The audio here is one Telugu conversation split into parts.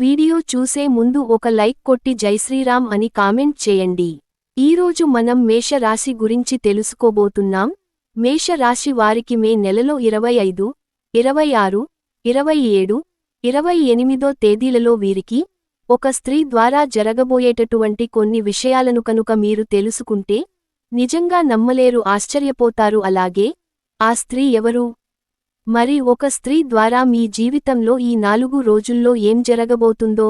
వీడియో చూసే ముందు ఒక లైక్ కొట్టి జైశ్రీరామ్ అని కామెంట్ చేయండి. ఈరోజు మనం మేష రాశి గురించి తెలుసుకోబోతున్నాం. మేష రాశి వారికి మే నెలలో ఇరవై ఐదు ఇరవై ఆరు ఇరవై ఏడు ఇరవై ఎనిమిదో తేదీలలో వీరికి ఒక స్త్రీ ద్వారా జరగబోయేటటువంటి కొన్ని విషయాలను కనుక మీరు తెలుసుకుంటే నిజంగా నమ్మలేరు ఆశ్చర్యపోతారు. అలాగే ఆ స్త్రీ ఎవరు? మరి ఒక స్త్రీ ద్వారా మీ జీవితంలో ఈ నాలుగు రోజుల్లో ఏం జరగబోతుందో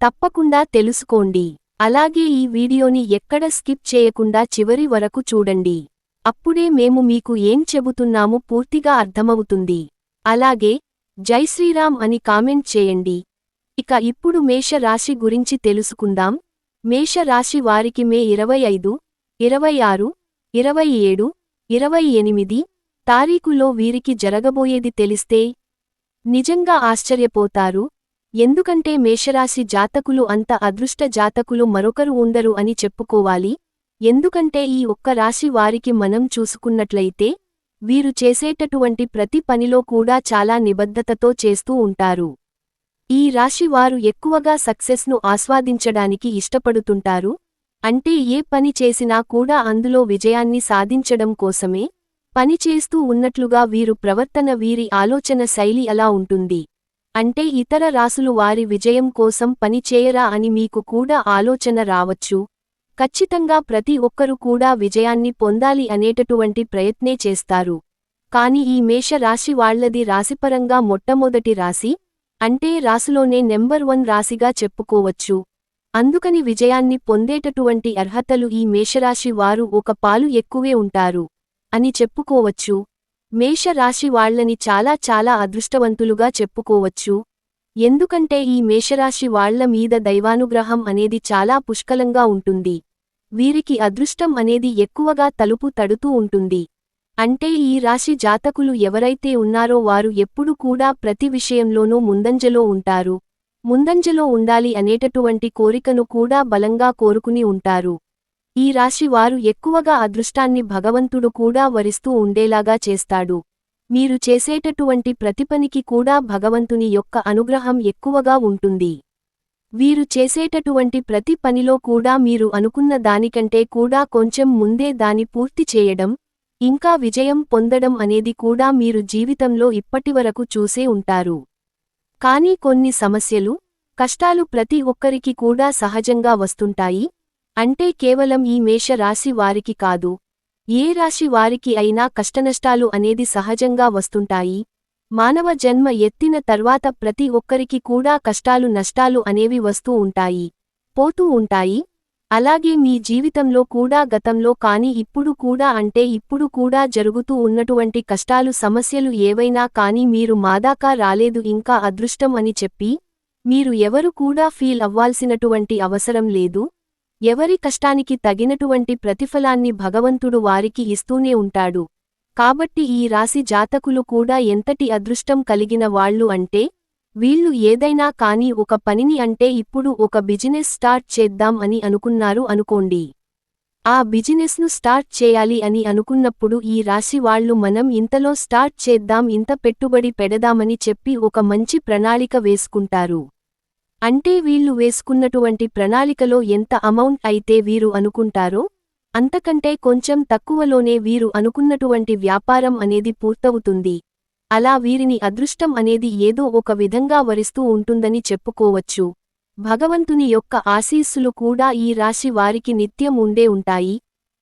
తప్పకుండా తెలుసుకోండి. అలాగే ఈ వీడియోని ఎక్కడ స్కిప్ చేయకుండా చివరి వరకు చూడండి. అప్పుడే మేము మీకు ఏం చెబుతున్నాము పూర్తిగా అర్థమవుతుంది. అలాగే జై శ్రీరామ్ అని కామెంట్ చేయండి. ఇక ఇప్పుడు మేష రాశి గురించి తెలుసుకుందాం. మేష రాశి వారికి మే ఇరవై ఐదు ఇరవై ఆరు ఇరవై ఏడు ఇరవై ఎనిమిది తారీఖులో వీరికి జరగబోయేది తెలిస్తే నిజంగా ఆశ్చర్యపోతారు. ఎందుకంటే మేషరాశి జాతకులు అంత అదృష్ట జాతకులు మరొకరు ఉండరు అని చెప్పుకోవాలి. ఎందుకంటే ఈ ఒక్క రాశి వారికి మనం చూసుకున్నట్లయితే వీరు చేసేటటువంటి ప్రతి పనిలో కూడా చాలా నిబద్ధతతో చేస్తూ ఉంటారు. ఈ రాశి వారు ఎక్కువగా సక్సెస్ను ఆస్వాదించడానికి ఇష్టపడుతుంటారు. అంటే ఏ పని చేసినా కూడా అందులో విజయాన్ని సాధించడం కోసమే పనిచేస్తూ ఉన్నట్లుగా వీరు ప్రవర్తన వీరి ఆలోచన శైలి అలా ఉంటుంది. అంటే ఇతర రాసులు వారి విజయం కోసం పనిచేయరా అని మీకు కూడా ఆలోచన రావచ్చు. ఖచ్చితంగా ప్రతి ఒక్కరు కూడా విజయాన్ని పొందాలి అనేటటువంటి ప్రయత్నే చేస్తారు. కాని ఈ మేష రాశి వాళ్ళది రాశిపరంగా మొట్టమొదటి రాశి అంటే రాసులోనే నెంబర్ వన్ రాశిగా చెప్పుకోవచ్చు. అందుకని విజయాన్ని పొందేటటువంటి అర్హతలు ఈ మేషరాశి వారు ఒక పాలు ఎక్కువే ఉంటారు. అని చెప్పుకోవచ్చు. మేషరాశి వాళ్ళని చాలా చాలా అదృష్టవంతులుగా చెప్పుకోవచ్చు. ఎందుకంటే ఈ మేషరాశి వాళ్ళ మీద దైవానుగ్రహం అనేది చాలా పుష్కలంగా ఉంటుంది. వీరికి అదృష్టం అనేది ఎక్కువగా తలుపు తడుతూ ఉంటుంది. అంటే ఈ రాశి జాతకులు ఎవరైతే ఉన్నారో వారు ఎప్పుడు కూడా ప్రతి విషయంలోనూ ముందంజలో ఉంటారు. ముందంజలో ఉండాలి అనేటటువంటి కోరికను కూడా బలంగా కోరుకుని ఉంటారు. ఈ రాశి వారు ఎక్కువగా అదృష్టాన్ని భగవంతుడు కూడా వరిస్తూ ఉండేలాగా చేస్తాడు. మీరు చేసేటటువంటి ప్రతిపనికి కూడా భగవంతుని యొక్క అనుగ్రహం ఎక్కువగా ఉంటుంది. వీరు చేసేటటువంటి ప్రతి పనిలో కూడా మీరు అనుకున్న దానికంటే కూడా కొంచెం ముందే దాని పూర్తి చేయడం ఇంకా విజయం పొందడం అనేది కూడా మీరు జీవితంలో ఇప్పటివరకు చూసే ఉంటారు. కానీ కొన్ని సమస్యలు కష్టాలు ప్రతి ఒక్కరికి కూడా సహజంగా వస్తుంటాయి. అంటే కేవలం ఈ మేష రాశి వారికి కాదు. ఏ రాశి వారికి అయినా కష్టనష్టాలు అనేది సహజంగా వస్తుంటాయి. మానవ జన్మ ఎత్తిన తర్వాత ప్రతి ఒక్కరికి కూడా కష్టాలు నష్టాలు అనేవి వస్తూ ఉంటాయి పోతూ ఉంటాయి. అలాగే మీ జీవితంలో కూడా గతంలో కాని ఇప్పుడు కూడా అంటే ఇప్పుడు కూడా జరుగుతూ ఉన్నటువంటి కష్టాలు సమస్యలు ఏవైనా కాని మీరు మాదాకా రాలేదు ఇంకా అదృష్టం అని చెప్పి మీరు ఎవరు కూడా ఫీల్ అవ్వాల్సినటువంటి అవసరం లేదు. ఎవరి కష్టానికి తగినటువంటి ప్రతిఫలాన్ని భగవంతుడు వారికి ఇస్తూనే ఉంటాడు. కాబట్టి ఈ రాశి జాతకులు కూడా ఎంతటి అదృష్టం కలిగిన వాళ్ళు అంటే వీళ్ళు ఏదైనా కాని ఒక పనిని అంటే ఇప్పుడు ఒక బిజినెస్ స్టార్ట్ చేద్దాం అని అనుకున్నారు అనుకోండి. ఆ బిజినెస్ను స్టార్ట్ చేయాలి అని అనుకున్నప్పుడు ఈ రాశి వాళ్ళు మనం ఇంతలో స్టార్ట్ చేద్దాం ఇంత పెట్టుబడి పెడదామని చెప్పి ఒక మంచి ప్రణాళిక వేసుకుంటారు. అంటే వీళ్ళు వేసుకున్నటువంటి ప్రణాళికలో ఎంత అమౌంట్ అయితే వీరు అనుకుంటారో అంతకంటే కొంచెం తక్కువలోనే వీరు అనుకున్నటువంటి వ్యాపారం అనేది పూర్తవుతుంది. అలా వీరిని అదృష్టం అనేది ఏదో ఒక విధంగా వరిస్తూ ఉంటుందని చెప్పుకోవచ్చు. భగవంతుని యొక్క ఆశీస్సులు కూడా ఈ రాశి వారికి నిత్యం ఉండే ఉంటాయి.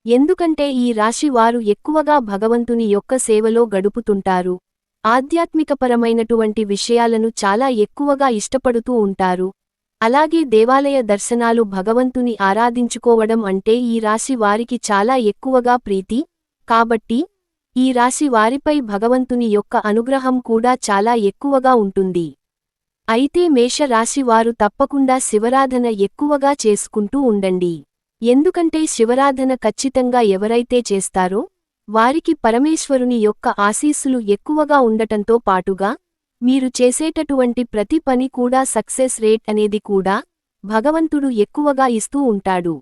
ఎందుకంటే ఈ రాశి వారు ఎక్కువగా భగవంతుని యొక్క సేవలో గడుపుతుంటారు. ఆధ్యాత్మికపరమైనటువంటి విషయాలను చాలా ఎక్కువగా ఇష్టపడుతూ ఉంటారు. అలాగే దేవాలయ దర్శనాలు భగవంతుని ఆరాధించుకోవడం అంటే ఈ రాశి వారికి చాలా ఎక్కువగా ప్రీతి. కాబట్టి ఈ రాశి వారిపై భగవంతుని యొక్క అనుగ్రహం కూడా చాలా ఎక్కువగా ఉంటుంది. అయితే మేష రాశి వారు తప్పకుండా శివరాధన ఎక్కువగా చేసుకుంటూ ఉండండి. ఎందుకంటే శివరాధన ఖచ్చితంగా ఎవరైతే చేస్తారో వారికి పరమేశ్వరుని యొక్క ఆశీస్సులు ఎక్కువగా ఉండటంతో పాటుగా మీరు చేసేటటువంటి ప్రతి పని కూడా సక్సెస్ రేట్ అనేది కూడా భగవంతుడు ఎక్కువగా ఇస్తూ ఉంటాడు.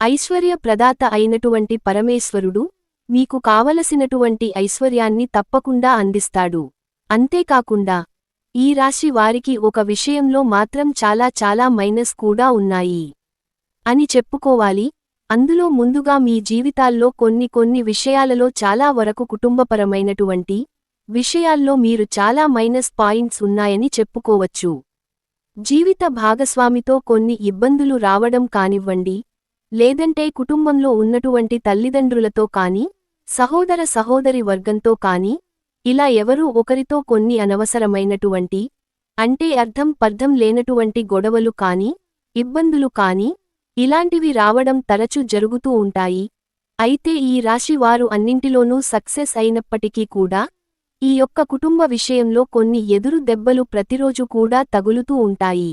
ఐశ్వర్య ప్రదాత అయినటువంటి పరమేశ్వరుడు మీకు కావలసినటువంటి ఐశ్వర్యాన్ని తప్పకుండా అందిస్తాడు. అంతేకాకుండా ఈ రాశి వారికి ఒక విషయంలో మాత్రం చాలా చాలా మైనస్ కూడా ఉన్నాయి. అని చెప్పుకోవాలి అందులో ముందుగా మీ జీవితాల్లో కొన్ని కొన్ని విషయాలలో చాలా వరకు కుటుంబపరమైనటువంటి విషయాల్లో మీరు చాలా మైనస్ పాయింట్స్ ఉన్నాయని చెప్పుకోవచ్చు. జీవిత భాగస్వామితో కొన్ని ఇబ్బందులు రావడం కానివ్వండి లేదంటే కుటుంబంలో ఉన్నటువంటి తల్లిదండ్రులతో కాని సహోదర సహోదరి వర్గంతో కాని ఇలా ఎవరూ ఒకరితో కొన్ని అనవసరమైనటువంటి అంటే అర్థం పర్థం లేనటువంటి గొడవలు కాని ఇబ్బందులు కాని ఇలాంటివి రావడం తరచు జరుగుతూ ఉంటాయి. అయితే ఈ రాశి వారు అన్నింటిలోనూ సక్సెస్ అయినప్పటికీ కూడా ఈ యొక్క కుటుంబ విషయంలో కొన్ని ఎదురు దెబ్బలు ప్రతిరోజు కూడా తగులుతూ ఉంటాయి.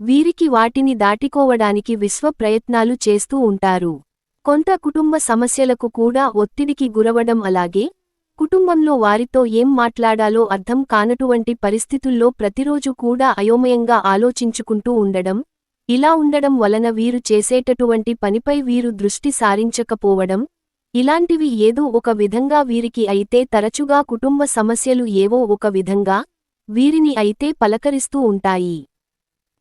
వీరికి వాటిని దాటికోవడానికి విశ్వ ప్రయత్నాలు చేస్తూ ఉంటారు. కొంత కుటుంబ సమస్యలకు కూడా ఒత్తిడికి గురవడం అలాగే కుటుంబంలో వారితో ఏం మాట్లాడాలో అర్థం కానటువంటి పరిస్థితుల్లో ప్రతిరోజు కూడా అయోమయంగా ఆలోచించుకుంటూ ఉండడం ఇలా ఉండడం వలన వీరు చేసేటటువంటి పనిపై వీరు దృష్టి సారించకపోవడం ఇలాంటివి ఏదో ఒక విధంగా వీరికి అయితే తరచుగా కుటుంబ సమస్యలు ఏవో ఒక విధంగా వీరిని అయితే పలకరిస్తూ ఉంటాయి.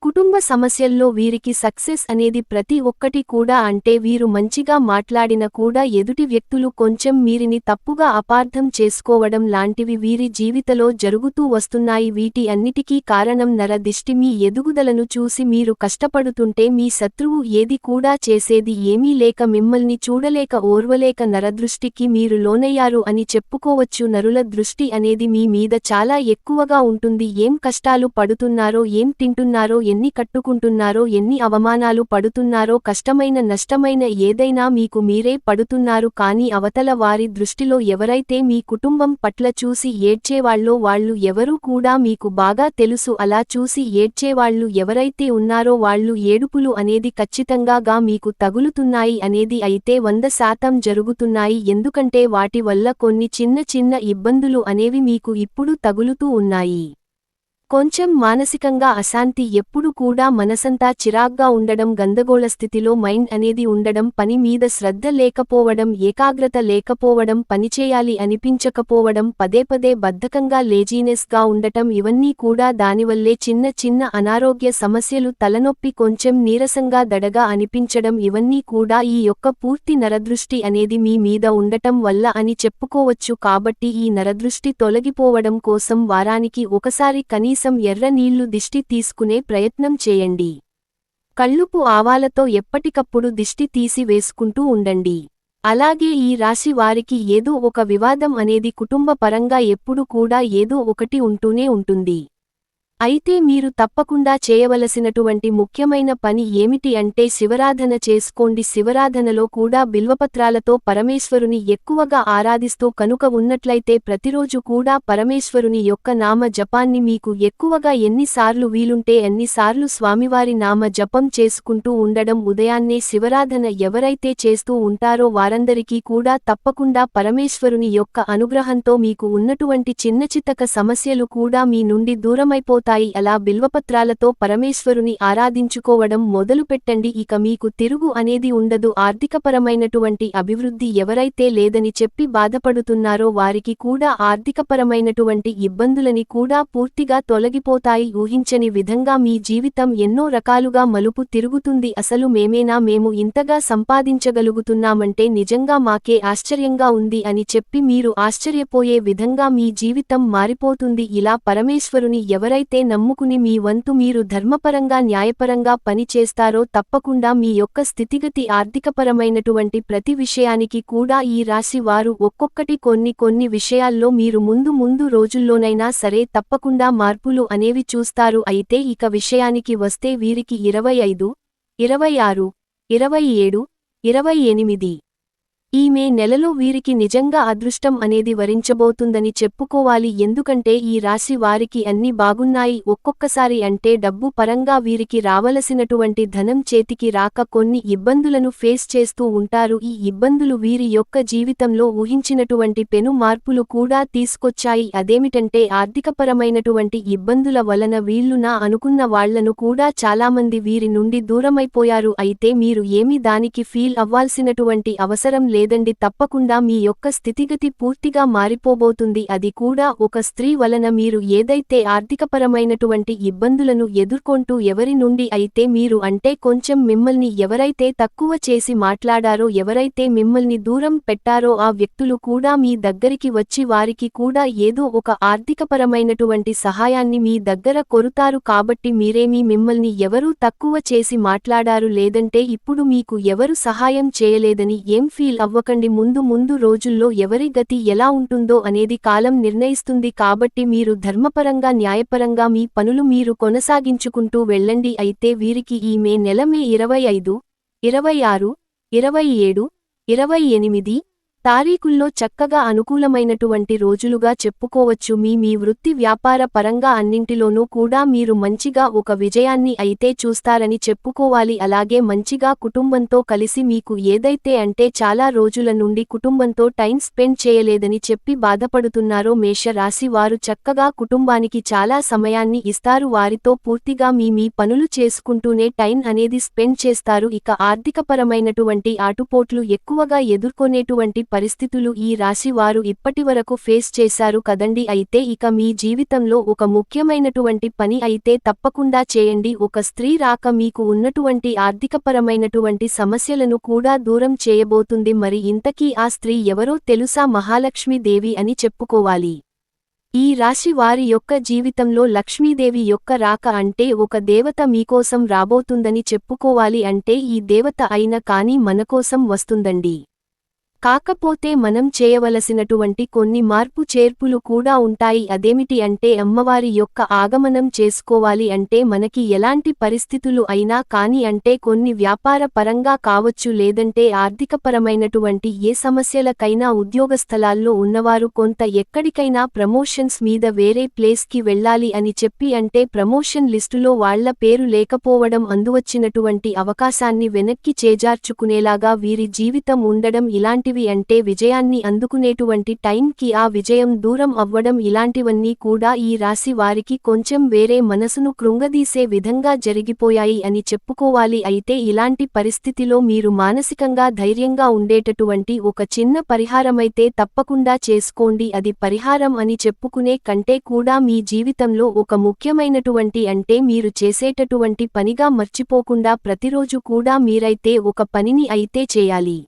కుటుంబ సమస్యల్లో వీరికి సక్సెస్ అనేది ప్రతి ఒక్కటి కూడా అంటే వీరు మంచిగా మాట్లాడిన కూడా ఎదుటి వ్యక్తులు కొంచెం వీరిని తప్పుగా అపార్థం చేసుకోవడం లాంటివి వీరి జీవితలో జరుగుతూ వస్తున్నాయి. వీటి అన్నిటికీ కారణం నర దిష్టి మీ ఎదుగుదలను చూసి మీరు కష్టపడుతుంటే మీ శత్రువు ఏది కూడా చేసేది ఏమీ లేక మిమ్మల్ని చూడలేక ఓర్వలేక నరదృష్టికి మీరు లోనయ్యారు అని చెప్పుకోవచ్చు. నరుల దృష్టి అనేది మీ మీద చాలా ఎక్కువగా ఉంటుంది. ఏం కష్టాలు పడుతున్నారో ఏం తింటున్నారో ఎన్ని కట్టుకుంటున్నారో ఎన్ని అవమానాలు పడుతున్నారో కష్టమైన నష్టమైన ఏదైనా మీకు మీరే పడుతున్నారు. కానీ అవతల వారి దృష్టిలో ఎవరైతే మీ కుటుంబం పట్ల చూసి ఏడ్చేవాళ్ళో వాళ్ళు ఎవరూ కూడా మీకు బాగా తెలుసు. అలా చూసి ఏడ్చేవాళ్ళు ఎవరైతే ఉన్నారో వాళ్ళు ఏడుపులు అనేది ఖచ్చితంగా గా మీకు తగులుతున్నాయి అనేది అయితే వంద శాతం జరుగుతున్నాయి. ఎందుకంటే వాటి వల్ల కొన్ని చిన్న చిన్న ఇబ్బందులు అనేవి మీకు ఇప్పుడు తగులుతూ ఉన్నాయి. కొంచెం మానసికంగా అశాంతి ఎప్పుడు కూడా మనసంతా చిరాగ్గా ఉండడం గందగోళ స్థితిలో మైండ్ అనేది ఉండడం పని మీద శ్రద్ధ లేకపోవడం ఏకాగ్రత లేకపోవడం పనిచేయాలి అనిపించకపోవడం పదేపదే బద్ధకంగా లేజీనెస్గా ఉండటం ఇవన్నీ కూడా దానివల్లే చిన్న చిన్న అనారోగ్య సమస్యలు తలనొప్పి కొంచెం నీరసంగా దడగా అనిపించడం ఇవన్నీ కూడా ఈ యొక్క పూర్తి నరదృష్టి అనేది మీ మీద ఉండటం వల్ల అని చెప్పుకోవచ్చు. కాబట్టి ఈ నరదృష్టి తొలగిపోవడం కోసం వారానికి ఒకసారి కనీసం ఎర్ర నీళ్ళు దిష్టి తీసుకునే ప్రయత్నం చేయండి. కళ్ళుపు ఆవాలతో ఎప్పటికప్పుడు దిష్టి తీసి వేసుకుంటూ ఉండండి. అలాగే ఈ రాశి వారికి ఏదో ఒక వివాదం అనేది కుటుంబ పరంగా ఎప్పుడు కూడా ఏదో ఒకటి ఉంటూనే ఉంటుంది. అయితే మీరు తప్పకుండా చేయవలసినటువంటి ముఖ్యమైన పని ఏమిటి అంటే శివరాధన చేసుకోండి. శివరాధనలో కూడా బిల్వపత్రాలతో పరమేశ్వరుని ఎక్కువగా ఆరాధిస్తూ కనుక ఉన్నట్లయితే ప్రతిరోజు కూడా పరమేశ్వరుని యొక్క నామ జపాన్ని మీకు ఎక్కువగా ఎన్నిసార్లు వీలుంటే ఎన్నిసార్లు స్వామివారి నామ జపం చేసుకుంటూ ఉండడం ఉదయాన్నే శివరాధన ఎవరైతే చేస్తూ ఉంటారో వారందరికీ కూడా తప్పకుండా పరమేశ్వరుని యొక్క అనుగ్రహంతో మీకు ఉన్నటువంటి చిన్నచిత్తక సమస్యలు కూడా మీ నుండి దూరమైపో దూరమైపోతాయి అలా బిల్వపత్రాలతో పరమేశ్వరుని ఆరాధించుకోవడం మొదలుపెట్టండి. ఇక మీకు తిరుగు అనేది ఉండదు. ఆర్థికపరమైనటువంటి అభివృద్ధి ఎవరైతే లేదని చెప్పి బాధపడుతున్నారో వారికి కూడా ఆర్థికపరమైనటువంటి ఇబ్బందులని కూడా పూర్తిగా తొలగిపోతాయి. ఊహించని విధంగా మీ జీవితం ఎన్నో రకాలుగా మలుపు తిరుగుతుంది. అసలు మేమేనా? మేము ఇంతగా సంపాదించగలుగుతున్నామంటే నిజంగా మాకే ఆశ్చర్యంగా ఉంది అని చెప్పి మీరు ఆశ్చర్యపోయే విధంగా మీ జీవితం మారిపోతుంది. ఇలా పరమేశ్వరుని ఎవరైతే నమ్ముకుని మీ వంతు మీరు ధర్మపరంగా న్యాయపరంగా పనిచేస్తారో తప్పకుండా మీ యొక్క స్థితిగతి ఆర్థికపరమైనటువంటి ప్రతి విషయానికి కూడా ఈ రాశి వారు ఒక్కొక్కటి కొన్ని కొన్ని విషయాల్లో మీరు ముందు ముందు రోజుల్లోనైనా సరే తప్పకుండా మార్పులు అనేవి చూస్తారు. అయితే ఇక విషయానికి వస్తే వీరికి ఇరవై ఐదు ఇరవై ఆరు ఇరవై ఏడు ఇరవై ఎనిమిది ఈ మే నెలలో వీరికి నిజంగా అదృష్టం అనేది వరించబోతుందని చెప్పుకోవాలి. ఎందుకంటే ఈ రాశి వారికి అన్ని బాగున్నాయి. ఒక్కొక్కసారి అంటే డబ్బు పరంగా వీరికి రావలసినటువంటి ధనం చేతికి రాక కొన్ని ఇబ్బందులను ఫేస్ చేస్తూ ఉంటారు. ఈ ఇబ్బందులు వీరి యొక్క జీవితంలో ఊహించినటువంటి పెను మార్పులు కూడా తీసుకొచ్చాయి. అదేమిటంటే ఆర్థికపరమైనటువంటి ఇబ్బందుల వలన వీళ్ళు నా అనుకున్న వాళ్ళను కూడా చాలామంది వీరి నుండి దూరమైపోయారు. అయితే మీరు ఏమి దానికి ఫీల్ అవ్వాల్సినటువంటి అవసరం లేదు. లేదండి తప్పకుండా మీ యొక్క స్థితిగతి పూర్తిగా మారిపోబోతుంది. అది కూడా ఒక స్త్రీ వలన మీరు ఏదైతే ఆర్థికపరమైనటువంటి ఇబ్బందులను ఎదుర్కొంటూ ఎవరి నుండి అయితే మీరు అంటే కొంచెం మిమ్మల్ని ఎవరైతే తక్కువ చేసి మాట్లాడారో ఎవరైతే మిమ్మల్ని దూరం పెట్టారో ఆ వ్యక్తులు కూడా మీ దగ్గరికి వచ్చి వారికి కూడా ఏదో ఒక ఆర్థికపరమైనటువంటి సహాయాన్ని మీ దగ్గర కొరుతారు. కాబట్టి మీరేమీ మిమ్మల్ని ఎవరూ తక్కువ చేసి మాట్లాడారు లేదంటే ఇప్పుడు మీకు ఎవరు సహాయం చేయలేదని ఏం ఫీల్ అవ్వకండి ముందు ముందు రోజుల్లో ఎవరి గతి ఎలా ఉంటుందో అనేది కాలం నిర్ణయిస్తుంది కాబట్టి మీరు ధర్మపరంగా న్యాయపరంగా మీ పనులు మీరు కొనసాగించుకుంటూ వెళ్ళండి. అయితే వీరికి ఈ మే నెల మే ఇరవై ఐదు ఇరవై ఆరు ఇరవై ఏడు ఇరవై ఎనిమిది తారీఖుల్లో చక్కగా అనుకూలమైనటువంటి రోజులుగా చెప్పుకోవచ్చు. మీ మీ వృత్తి వ్యాపార పరంగా అన్నింటిలోనూ కూడా మీరు మంచిగా ఒక విజయాన్ని అయితే చూస్తారని చెప్పుకోవాలి. అలాగే మంచిగా కుటుంబంతో కలిసి మీకు ఏదైతే అంటే చాలా రోజుల నుండి కుటుంబంతో టైం స్పెండ్ చేయలేదని చెప్పి బాధపడుతున్నారో మేష రాశి వారు చక్కగా కుటుంబానికి చాలా సమయాన్ని ఇస్తారు. వారితో పూర్తిగా మీ మీ పనులు చేసుకుంటూనే టైం అనేది స్పెండ్ చేస్తారు. ఇక ఆర్థికపరమైనటువంటి ఆటుపోట్లు ఎక్కువగా ఎదుర్కొనేటువంటి పరిస్థితులు ఈ రాశి వారు ఇప్పటివరకు ఫేస్ చేశారు కదండి. అయితే ఇక మీ జీవితంలో ఒక ముఖ్యమైనటువంటి పని అయితే తప్పకుండా చేయండి. ఒక స్త్రీ రాక మీకు ఉన్నటువంటి ఆర్థికపరమైనటువంటి సమస్యలను కూడా దూరం చేయబోతుంది. మరి ఇంతకీ ఆ స్త్రీ ఎవరో తెలుసా? మహాలక్ష్మీదేవి అని చెప్పుకోవాలి. ఈ రాశి వారి యొక్క జీవితంలో లక్ష్మీదేవి యొక్క రాక అంటే ఒక దేవత మీకోసం రాబోతుందని చెప్పుకోవాలి అంటే ఈ దేవత అయిన కాని మనకోసం వస్తుందండి. కాకపోతే మనం చేయవలసినటువంటి కొన్ని మార్పు చేర్పులు కూడా ఉంటాయి. అదేమిటి అంటే అమ్మవారి యొక్క ఆగమనం చేసుకోవాలి అంటే మనకి ఎలాంటి పరిస్థితులు అయినా కాని అంటే కొన్ని వ్యాపార పరంగా కావచ్చు లేదంటే ఆర్థికపరమైనటువంటి ఏ సమస్యలకైనా ఉద్యోగస్థలాల్లో ఉన్నవారు కొంత ఎక్కడికైనా ప్రమోషన్స్ మీద వేరే ప్లేస్కి వెళ్ళాలి అని చెప్పి అంటే ప్రమోషన్ లిస్టులో వాళ్ళ పేరు లేకపోవడం అందువచ్చినటువంటి అవకాశాన్ని వెనక్కి చేజార్చుకునేలాగా వీరి జీవితం ఉండడం ఇలాంటి ఇలాంటివి అంటే విజయాన్ని అందుకునేటువంటి టైంకి ఆ విజయం దూరం అవ్వడం ఇలాంటివన్నీ కూడా ఈ రాశి వారికి కొంచెం వేరే మనసును కృంగదీసే విధంగా జరిగిపోయాయి అని చెప్పుకోవాలి అయితే ఇలాంటి పరిస్థితిలో మీరు మానసికంగా ధైర్యంగా ఉండేటటువంటి ఒక చిన్న పరిహారమైతే తప్పకుండా చేసుకోండి. అది పరిహారం అని చెప్పుకునే కంటే కూడా మీ జీవితంలో ఒక ముఖ్యమైనటువంటి అంటే మీరు చేసేటటువంటి పనిగా మర్చిపోకుండా ప్రతిరోజు కూడా మీరైతే ఒక పనిని అయితే చేయాలి.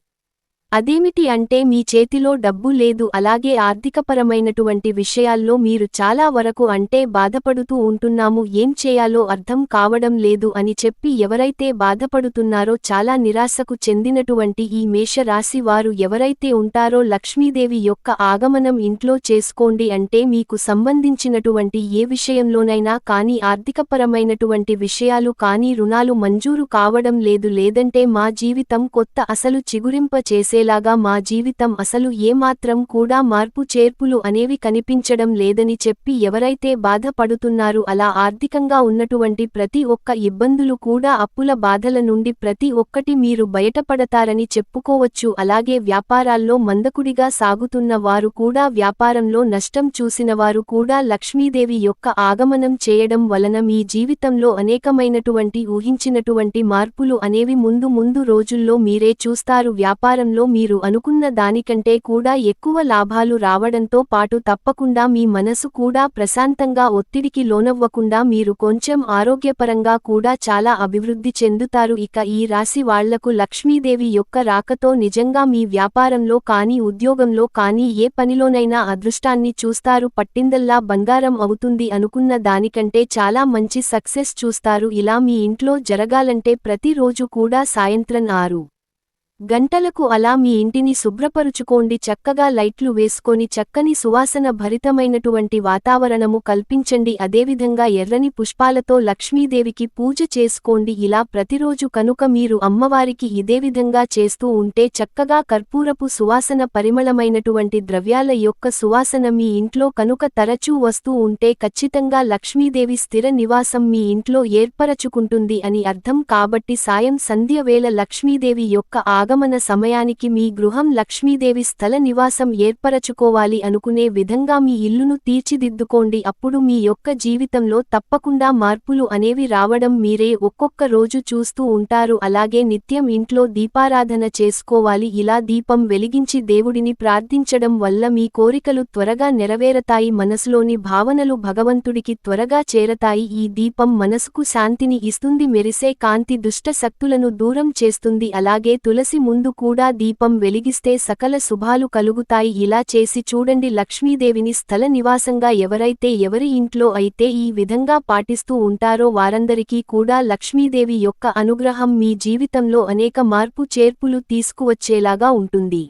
అదేమిటి అంటే మీ చేతిలో డబ్బు లేదు అలాగే ఆర్థికపరమైనటువంటి విషయాల్లో మీరు చాలా వరకు అంటే బాధపడుతూ ఉంటున్నాము ఏం చేయాలో అర్థం కావడం లేదు అని చెప్పి ఎవరైతే బాధపడుతున్నారో చాలా నిరాశకు చెందినటువంటి ఈ మేషరాశి వారు ఎవరైతే ఉంటారో లక్ష్మీదేవి యొక్క ఆగమనం ఇంట్లో చేసుకోండి అంటే మీకు సంబంధించినటువంటి ఏ విషయంలోనైనా కానీ ఆర్థికపరమైనటువంటి విషయాలు కానీ రుణాలు మంజూరు కావడం లేదు లేదంటే మా జీవితం కొత్త అసలు చిగురింప చేసేలాగా మా జీవితం అసలు ఏమాత్రం కూడా మార్పు చేర్పులు అనేవి కనిపించడం లేదని చెప్పి ఎవరైతే బాధపడుతున్నారు అలా ఆర్థికంగా ఉన్నటువంటి ప్రతి ఒక్క ఇబ్బందులు కూడా అప్పుల బాధల నుండి ప్రతి ఒక్కటి మీరు బయటపడతారని చెప్పుకోవచ్చు. అలాగే వ్యాపారాల్లో మందకుడిగా సాగుతున్న వారు కూడా వ్యాపారంలో నష్టం చూసినవారు కూడా లక్ష్మీదేవి యొక్క ఆగమనం చేయడం వలన మీ జీవితంలో అనేకమైనటువంటి ఊహించినటువంటి మార్పులు అనేవి ముందు ముందు రోజుల్లో మీరే చూస్తారు. వ్యాపారంలో మీరు అనుకున్న దానికంటే కూడా ఎక్కువ లాభాలు రావడంతో పాటు తప్పకుండా మీ మనసు కూడా ప్రశాంతంగా ఒత్తిడికి లోనవ్వకుండా మీరు కొంచెం ఆరోగ్యపరంగా కూడా చాలా అభివృద్ధి చెందుతారు. ఇక ఈ రాశి వాళ్ళకు లక్ష్మీదేవి యొక్క రాకతో నిజంగా మీ వ్యాపారంలో కానీ ఉద్యోగంలో కానీ ఏ పనిలోనైనా అదృష్టాన్ని చూస్తారు. పట్టిందల్లా బంగారం అవుతుంది అనుకున్న దానికంటే చాలా మంచి సక్సెస్ చూస్తారు. ఇలా మీ ఇంట్లో జరగాలంటే ప్రతిరోజు కూడా సాయంత్రం ఆరు గంటలకు అలా మీ ఇంటిని శుభ్రపరుచుకోండి. చక్కగా లైట్లు వేసుకొని చక్కని సువాసన భరితమైనటువంటి వాతావరణము కల్పించండి. అదేవిధంగా ఎర్రని పుష్పాలతో లక్ష్మీదేవికి పూజ చేసుకోండి. ఇలా ప్రతిరోజు కనుక మీరు అమ్మవారికి ఇదే విధంగా చేస్తూ ఉంటే చక్కగా కర్పూరపు సువాసన పరిమళమైనటువంటి ద్రవ్యాల యొక్క సువాసన మీ ఇంట్లో కనుక తరచూ వస్తూ ఉంటే ఖచ్చితంగా లక్ష్మీదేవి స్థిర నివాసం మీ ఇంట్లో ఏర్పరచుకుంటుంది అని అర్థం. కాబట్టి సాయం సంధ్య వేళ లక్ష్మీదేవి యొక్క ఆగమన సమయానికి మీ గృహం లక్ష్మీదేవి స్థల నివాసం ఏర్పరచుకోవాలి అనుకునే విధంగా మీ ఇల్లును తీర్చిదిద్దుకోండి. అప్పుడు మీ యొక్క జీవితంలో తప్పకుండా మార్పులు అనేవి రావడం మీరే ఒక్కొక్క రోజు చూస్తూ ఉంటారు. అలాగే నిత్యం ఇంట్లో దీపారాధన చేసుకోవాలి. ఇలా దీపం వెలిగించి దేవుడిని ప్రార్థించడం వల్ల మీ కోరికలు త్వరగా నెరవేరతాయి. మనసులోని భావనలు భగవంతుడికి త్వరగా చేరతాయి. ఈ దీపం మనసుకు శాంతిని ఇస్తుంది. మెరిసే కాంతి దుష్ట శక్తులను దూరం చేస్తుంది. అలాగే తులసి ముందు కూడా దీపం వెలిగిస్తే సకల శుభాలు కలుగుతాయి. ఇలా చేసి చూడండి లక్ష్మీదేవిని స్థల నివాసంగా ఎవరైతే ఎవరి ఇంట్లో అయితే ఈ విధంగా పాటిస్తూ ఉంటారో వారందరికీ కూడా లక్ష్మీదేవి యొక్క అనుగ్రహం మీ జీవితంలో అనేక మార్పు చేర్పులు తీసుకువచ్చేలాగా ఉంటుంది.